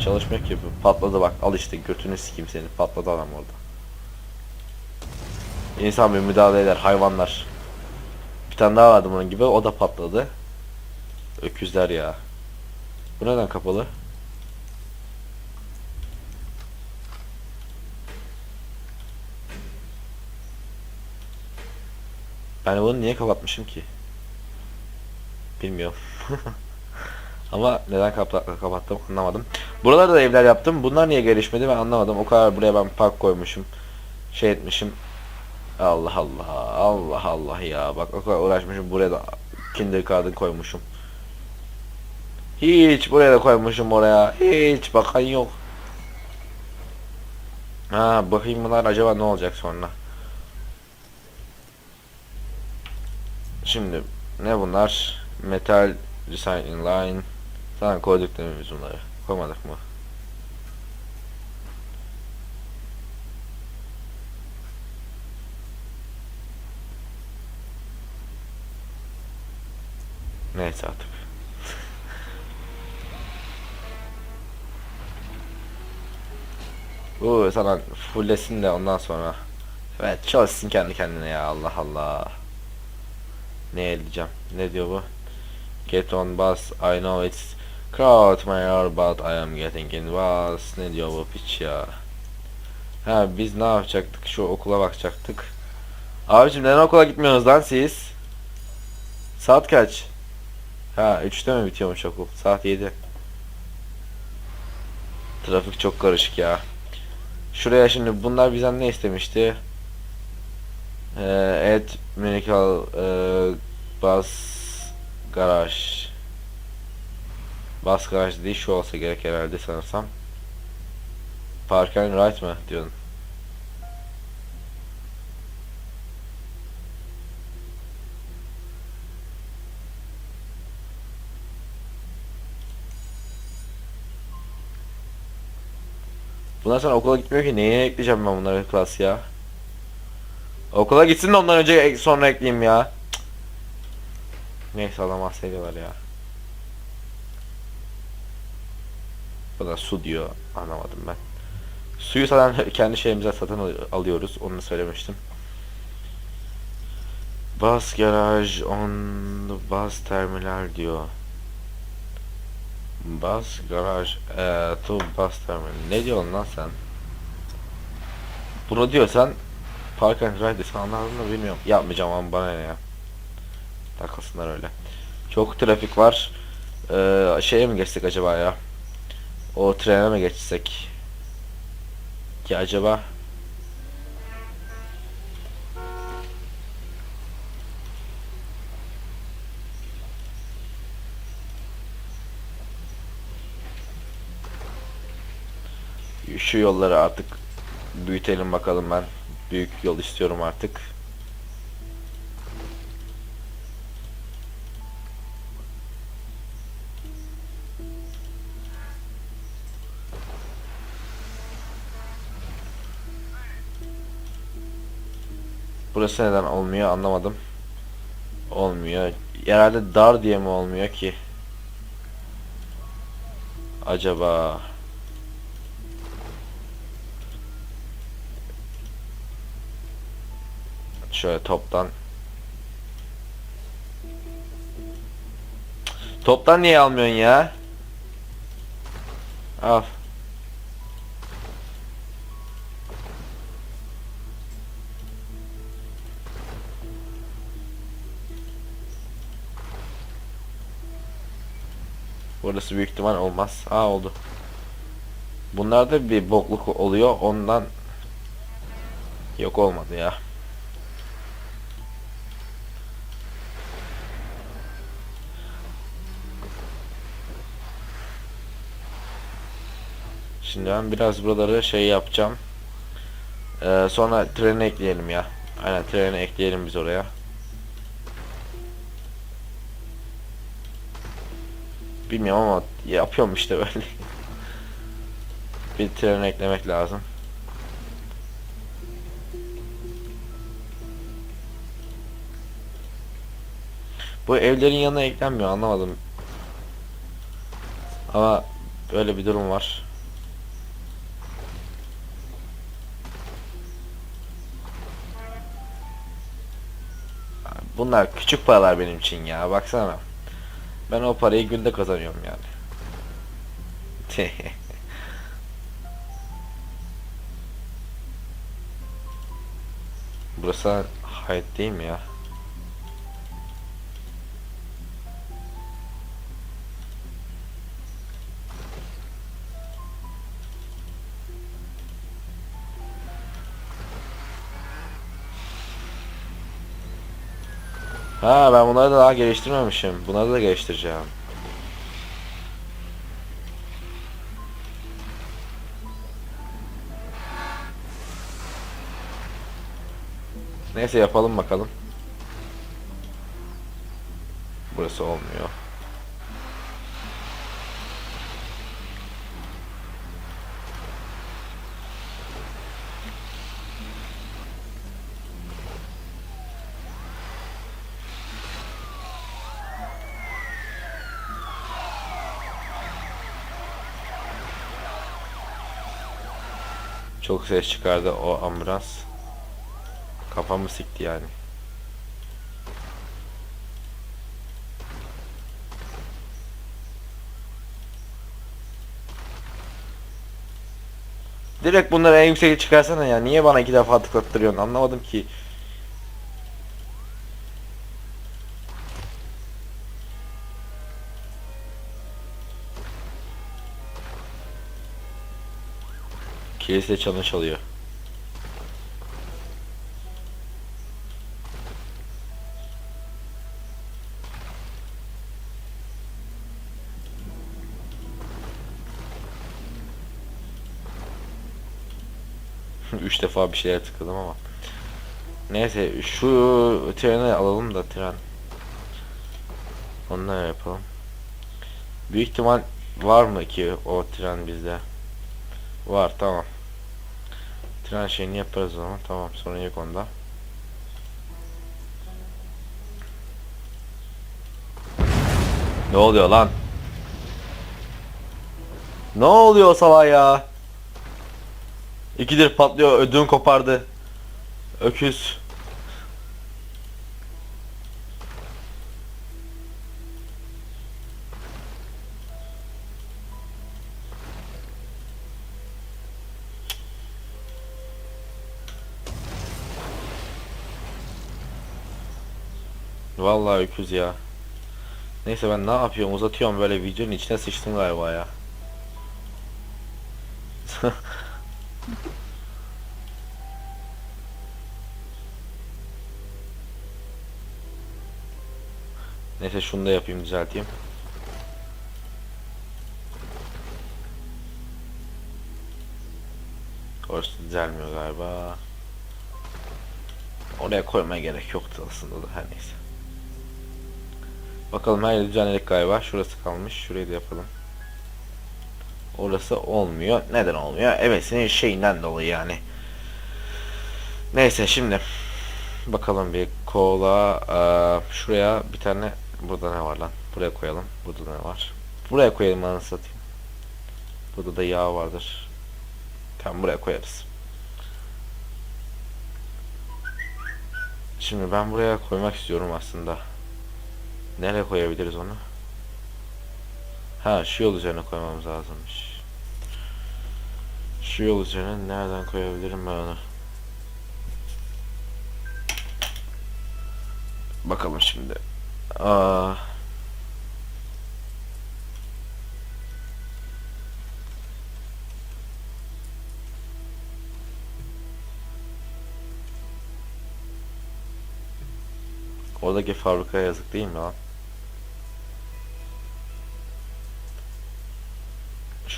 çalışmıyor ki bu. Patladı bak. Al işte götünü sikeyim seni. Patladı adam orada. İnsan bir müdahale eder. Hayvanlar. Bir tane daha vardı bunun gibi. O da patladı. Öküzler ya. Bu neden kapalı? Ben bunu niye kapatmışım ki? Bilmiyorum. Ama neden kapa- kapattım anlamadım. Buralarda da evler yaptım. Bunlar niye gelişmedi ben anlamadım. O kadar buraya ben park koymuşum. Şey etmişim. Allah Allah. Allah Allah ya. Bak o kadar uğraşmışım. Buraya da kindergarten koymuşum. Hiç buraya da koymuşum oraya. Hiç bakan yok. Ha bakayım bunlar acaba ne olacak sonra. Şimdi ne bunlar? Metal recycling line. Tamam koyduk değil mi biz bunları? Koymadık mı? Neyse artık. Bu sana fulllesin de ondan sonra. Evet çalışsın kendi kendine ya Allah Allah. Ne eleyeceğim? Ne diyor bu? Get on bus. I know it's crowd my hour but I am getting in bus. Ne diyor bu piç ya? Ha biz ne yapacaktık? Şu okula bakacaktık. Abicim neden okula gitmiyorsunuz lan siz? Saat kaç? Ha 3'te mi bitiyormuş okul? Saat 7. Trafik çok karışık ya. Şuraya şimdi bunlar bizden ne istemişti? Ee, add medical e, bus garaj. Bus garaj değil şu olsa gerek herhalde sanırsam. Park and ride mı diyordun? Bundan sonra okula gitmiyor ki neye ekleyeceğim ben bunları klas ya? Okula gitsin de ondan önce ek- sonra ekleyeyim ya. Cık. Neyse adam bahsediyorlar ya. Bu da su diyor. Anlamadım ben. Suyu zaten kendi şeyimize satın al- alıyoruz. Onu söylemiştim. Bus garage on bus terminal diyor. Bus garage eh, to bus terminal. Ne diyorsun lan sen? Bunu diyorsan Park and Ride desen anladın mı bilmiyorum. Yapmayacağım ama bana ne ya. Takılsınlar öyle. Çok trafik var. Ee, şeye mi geçsek acaba ya? O trene mi geçsek? Ki acaba? Şu yolları artık büyütelim bakalım ben. Büyük yol istiyorum artık. Burası neden olmuyor anlamadım. Olmuyor. Herhalde dar diye mi olmuyor ki? Acaba... Şöyle toptan. Toptan niye almıyorsun ya? Al. Burası büyük ihtimal olmaz. Aa oldu. Bunlarda bir bokluk oluyor ondan yok olmadı ya. Şimdi ben biraz buraları şey yapacağım. Ee, sonra treni ekleyelim ya. Aynen treni ekleyelim biz oraya. Bilmiyorum ama yapıyorum işte böyle. bir tren eklemek lazım. Bu evlerin yanına eklenmiyor anlamadım. Ama böyle bir durum var. Bunlar küçük paralar benim için ya baksana. Ben o parayı günde kazanıyorum yani. Burası hayat değil mi ya? Ha ben bunları da daha geliştirmemişim. Bunları da geliştireceğim. Neyse yapalım bakalım. Burası olmuyor. Çok ses çıkardı o ambulans. Kafamı sikti yani. Direkt bunları en yükseğe çıkarsana ya. Niye bana iki defa tıklattırıyorsun? Anlamadım ki. Kilise çalın çalıyor. Üç defa bir şeyler tıkladım ama. Neyse şu treni alalım da tren. Onları yapalım. Büyük ihtimal var mı ki o tren bizde? Var tamam. Tren şeyini yaparız o zaman. Tamam sorun yok onda. Ne oluyor lan? Ne oluyor sabah ya? İkidir patlıyor ödüm kopardı. Öküz. Vallahi öküz ya. Neyse ben ne yapıyorum uzatıyorum böyle videonun içine sıçtım galiba ya. Neyse şunu da yapayım düzelteyim. Orası düzelmiyor galiba. Oraya koymaya gerek yoktu aslında da her neyse. Bakalım her yeri düzenledik galiba. Şurası kalmış. Şurayı da yapalım. Orası olmuyor. Neden olmuyor? Evet senin şeyinden dolayı yani. Neyse şimdi bakalım bir kola eee, şuraya bir tane burada ne var lan? Buraya koyalım. Burada ne var? Buraya koyalım anasını satayım. Burada da yağ vardır. Tamam buraya koyarız. Şimdi ben buraya koymak istiyorum aslında. Nereye koyabiliriz onu? Ha şu yol üzerine koymamız lazımmış. Şu yol üzerine nereden koyabilirim ben onu? Bakalım şimdi. Aa. Oradaki fabrikaya yazık değil mi lan?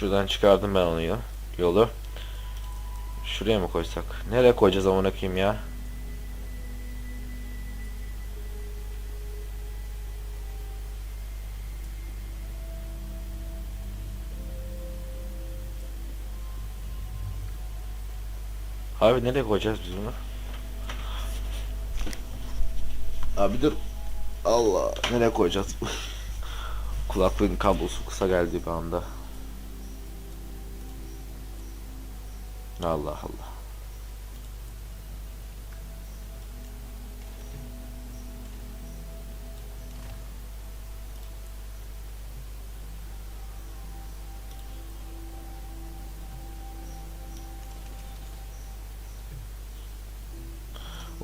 Şuradan çıkardım ben onu. Yolu. Şuraya mı koysak? Nereye koyacağız amına koyayım ya? Abi nereye koyacağız biz bunu? Abi dur. Allah. Nereye koyacağız? Kulaklığın kablosu kısa geldi bir anda. Allah Allah.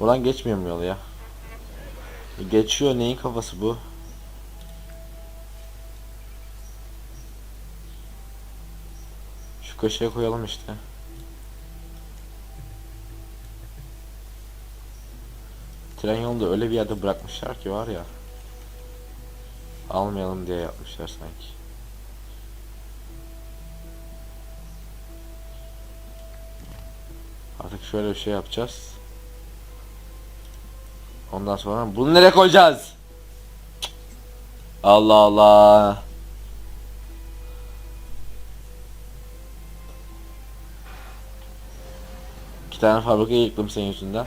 Ulan geçmiyor mu yol ya? Geçiyor neyin kafası bu? Şu köşeye koyalım işte. Tren yolunu da öyle bir yerde bırakmışlar ki var ya. Almayalım diye yapmışlar sanki. Artık şöyle bir şey yapacağız. Ondan sonra bunu nereye koyacağız? Allah Allah. İki tane fabrikayı yıktım senin yüzünden.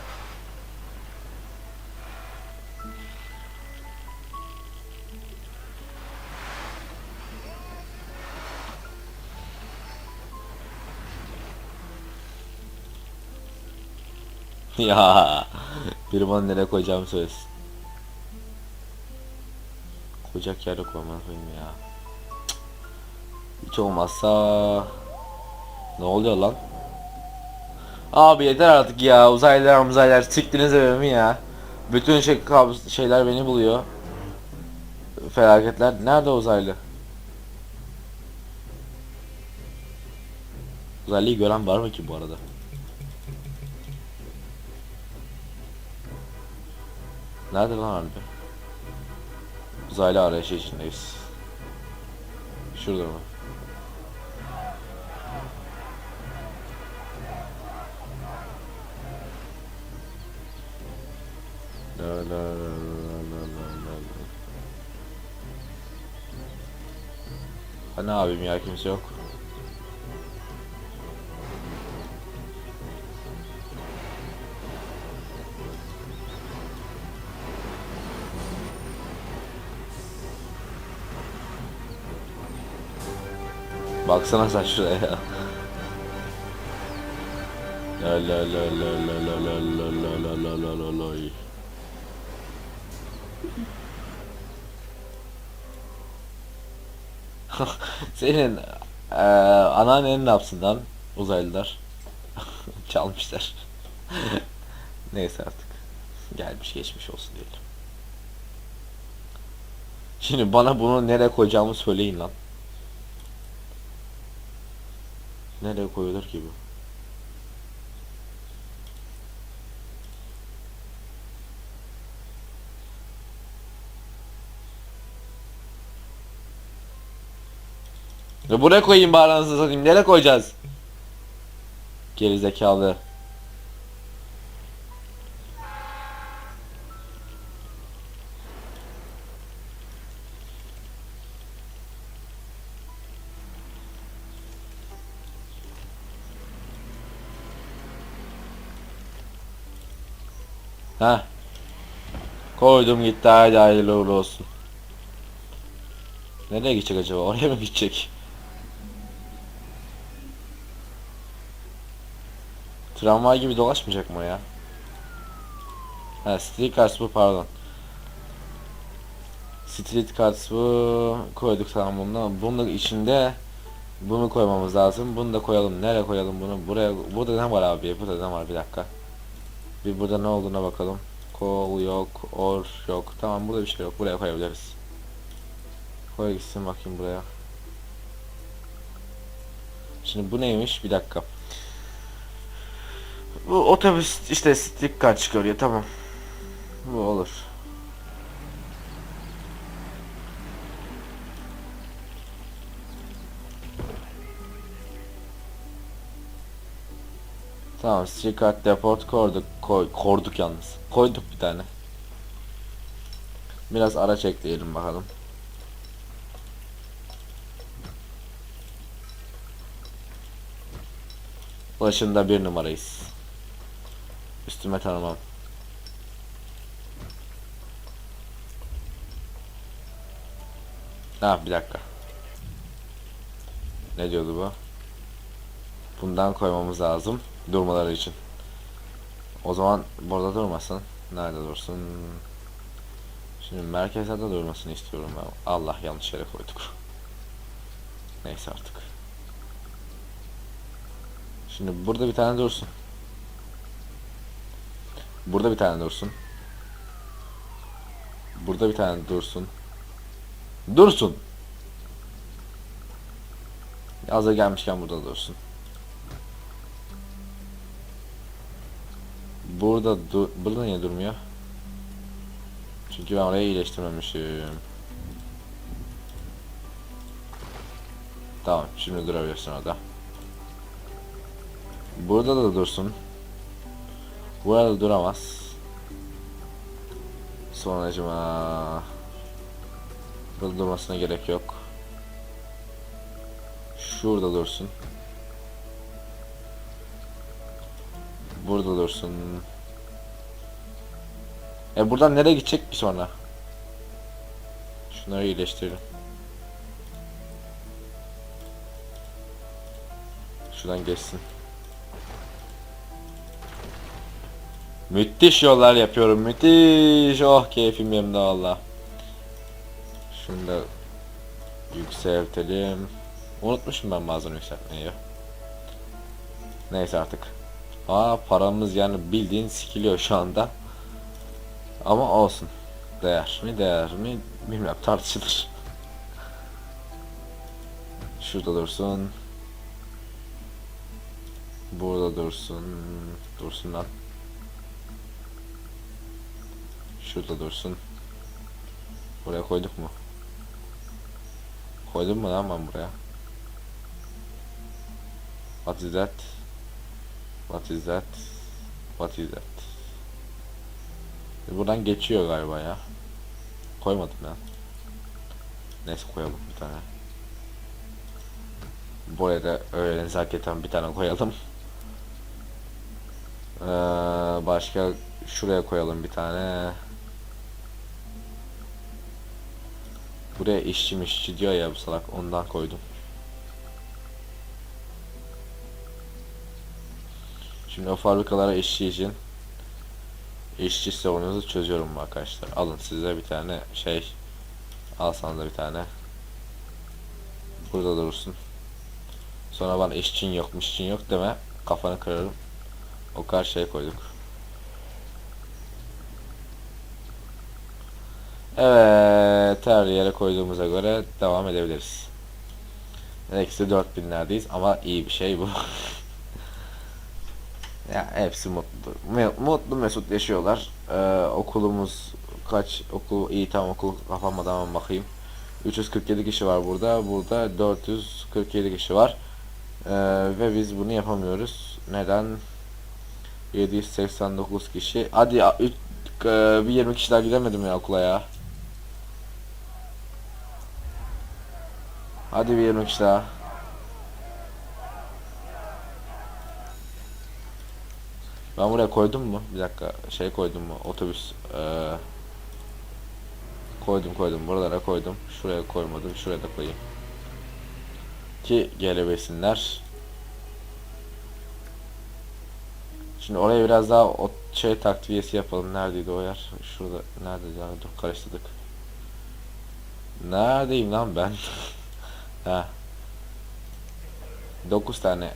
ya biri bana nereye koyacağımı söylesin. Koyacak yere koymaz mıyım ya? Hiç olmazsa ne oluyor lan? Abi yeter artık ya uzaylılar uzaylılar siktiniz evimi ya. Bütün şey şeyler beni buluyor. Felaketler. Nerede uzaylı? Uzaylıyı gören var mı ki bu arada? Nerede lan harbi? Uzaylı arayışı içindeyiz. Şurada mı? La la la la la la la. Hani abim ya kimse yok. Baksana sen şuraya ya. La la la la la la la la la la la la la la Senin eee anneannen ne yapsın lan uzaylılar? Çalmışlar. Neyse artık. Gelmiş geçmiş olsun diyelim. Şimdi bana bunu nereye koyacağımı söyleyin lan. Nereye koyulur ki bu? Ya buraya koyayım bari anasını satayım. Nereye koyacağız? Geri Ha. Koydum gitti haydi hayırlı uğurlu olsun. Nereye gidecek acaba? Oraya mı gidecek? Tramvay gibi dolaşmayacak mı ya? Ha street bu pardon. Street cards bu koyduk tamam bunu. Bunun içinde bunu koymamız lazım. Bunu da koyalım. Nereye koyalım bunu? Buraya burada ne var abi? Burada ne var? Bir dakika. Bir burada ne olduğuna bakalım. Call yok, or yok. Tamam burada bir şey yok. Buraya koyabiliriz. Koy gitsin bakayım buraya. Şimdi bu neymiş? Bir dakika. Bu otobüs işte stick kart çıkarıyor tamam. Bu olur. Tamam kart deport koyduk. Koy, korduk yalnız. Koyduk bir tane. Biraz araç ekleyelim bakalım. Başında bir numarayız. Üstüme tanımam. Ha bir dakika. Ne diyordu bu? Bundan koymamız lazım durmaları için. O zaman burada durmasın. Nerede dursun? Şimdi merkezde durmasını istiyorum ben. Allah yanlış yere koyduk. Neyse artık. Şimdi burada bir tane dursun. Burada bir tane dursun. Burada bir tane dursun. Dursun. Hazır gelmişken burada dursun. Burada dur burada niye durmuyor? Çünkü ben orayı iyileştirmemişim. Tamam, şimdi durabilirsin orada. Burada da dursun. Burada duramaz. Sonracıma Burada durmasına gerek yok. Şurada dursun. Burada dursun. E buradan nereye gidecek ki sonra? Şunları iyileştirelim. Şuradan geçsin. Müthiş yollar yapıyorum. Müthiş. Oh keyfim yerinde valla. Şunu da yükseltelim. Unutmuşum ben bazen yükseltmeyi. Neyse artık. Aa paramız yani bildiğin sikiliyor şu anda. Ama olsun. Değer mi değer mi bilmem tartışılır. Şurada dursun. Burada dursun. Dursun lan. Şurada dursun. Buraya koyduk mu? Koydum mu lan ben buraya? What is? What is that? What is that? E, Buradan geçiyor galiba ya. Koymadım ya. Neyse koyalım bir tane. Buraya da öyle nezaketen bir tane koyalım. Ee, başka şuraya koyalım bir tane. Buraya işçi mişçi diyor ya bu salak ondan koydum. Şimdi o fabrikalara işçi için işçi sorununuzu çözüyorum arkadaşlar. Alın size bir tane şey alsanız da bir tane. Burada durursun. Sonra bana işçin yok, mişçin yok deme. Kafanı kırarım. O kadar şey koyduk. Evet, her yere koyduğumuza göre devam edebiliriz. Eksi 4000'lerdeyiz ama iyi bir şey bu. ya hepsi mutlu. Mutlu mesut yaşıyorlar. Ee, okulumuz kaç okul iyi tam okul kapanmadan hemen bakayım. 347 kişi var burada. Burada 447 kişi var. Ee, ve biz bunu yapamıyoruz. Neden? 789 kişi. Hadi ya, üç, e, bir 20 kişi daha gidemedim ya okula ya. Hadi bir 20 kişi daha. Ben buraya koydum mu? Bir dakika şey koydum mu? Otobüs. Ee, koydum koydum. Buralara koydum. Şuraya koymadım. Şuraya da koyayım. Ki gelebilsinler. Şimdi oraya biraz daha o şey takviyesi yapalım. Neredeydi o yer? Şurada. Nerede yani? Dur karıştırdık. Neredeyim lan ben? ha. 9 tane.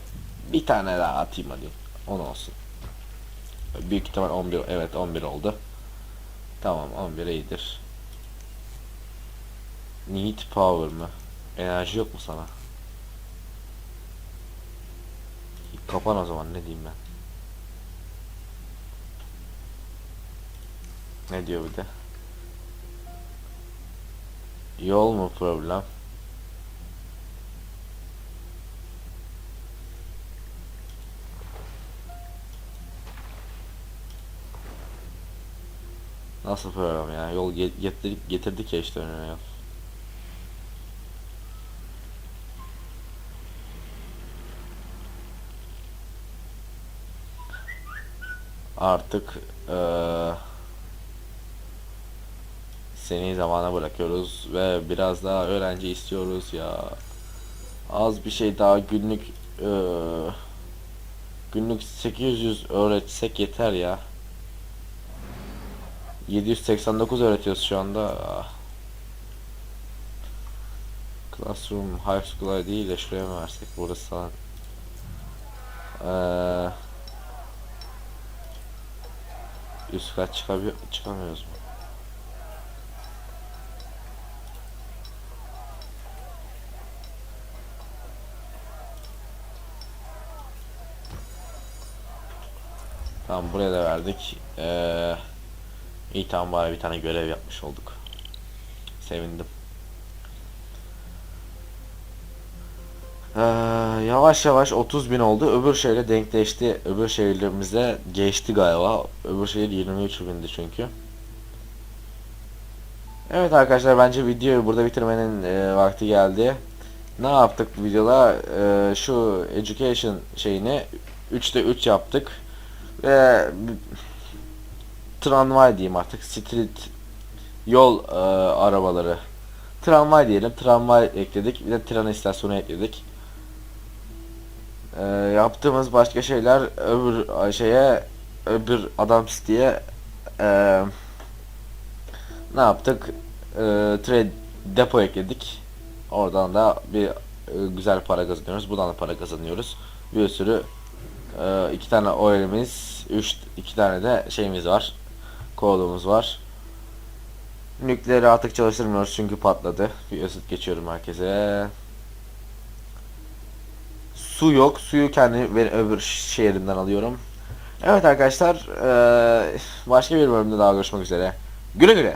Bir tane daha atayım hadi. 10 olsun. Büyük ihtimal 11. Evet 11 oldu. Tamam 11 iyidir. Need power mı? Enerji yok mu sana? Kapan o zaman ne diyeyim ben. Ne diyor bir de? Yol mu problem? Nasıl problem ya? Yol ge- getirdik, getirdik ya işte önüne yol. Artık eee seni zamana bırakıyoruz ve biraz daha öğrenci istiyoruz ya. Az bir şey daha günlük eee, günlük 800 öğretsek yeter ya. 789 öğretiyoruz şu anda. Ah. Classroom High School'a değil de şuraya mı versek? Burası falan. Eee Üst kat çıkabiliyor, çıkamıyoruz mu? Tamam buraya da verdik. Ee, iyi tamam bari bir tane görev yapmış olduk. Sevindim. Ee, yavaş yavaş 30 bin oldu. Öbür şehre denkleşti. Öbür şehirlerimize geçti galiba. Öbür şehir 23 bindi çünkü. Evet arkadaşlar bence videoyu burada bitirmenin e, vakti geldi. Ne yaptık videoda? E, şu education şeyini 3'te 3 yaptık. Ve tramvay diyeyim artık. Street yol e, arabaları. Tramvay diyelim. Tramvay ekledik. Bir de tren istasyonu ekledik. E, yaptığımız başka şeyler öbür şeye öbür Adams diye e, ne yaptık? E, trade depo ekledik. Oradan da bir e, güzel para kazanıyoruz. Buradan da para kazanıyoruz. Bir sürü e, iki tane oilimiz, üç iki tane de şeyimiz var. Kolumuz var. Nükleeri artık çalıştırmıyoruz çünkü patladı. Bir özet geçiyorum herkese. Su yok. Suyu kendi ve öbür şehrimden alıyorum. Evet arkadaşlar, başka bir bölümde daha görüşmek üzere. Güle güle.